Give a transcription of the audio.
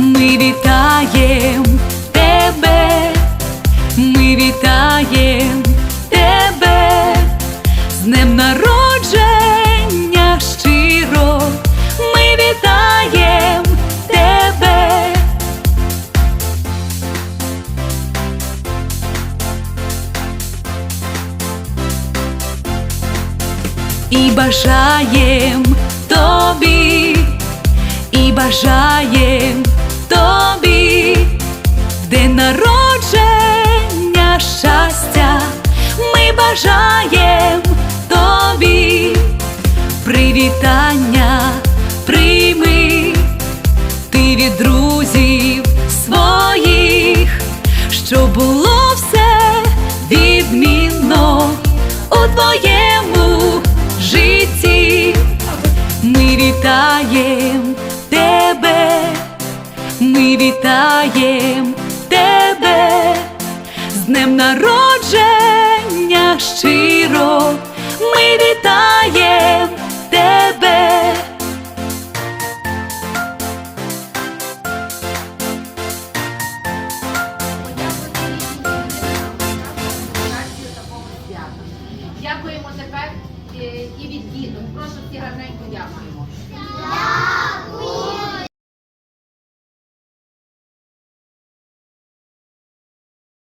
Ми вітаєм тебе, ми вітаєм тебе, з днем народження щиро, ми вітаєм тебе. І бажаєм тобі, і бажаєм тобі, в день народження щастя, ми бажаєм тобі, привітання прийми, ти від друзів своїх, що було все відмінно у твоєму житті. Ми вітаєм вітаєм тебе, з днем народження щиро, ми вітаєм тебе. Дякуємо тепер е, і від діток. Прошу всі гарненько дякуємо.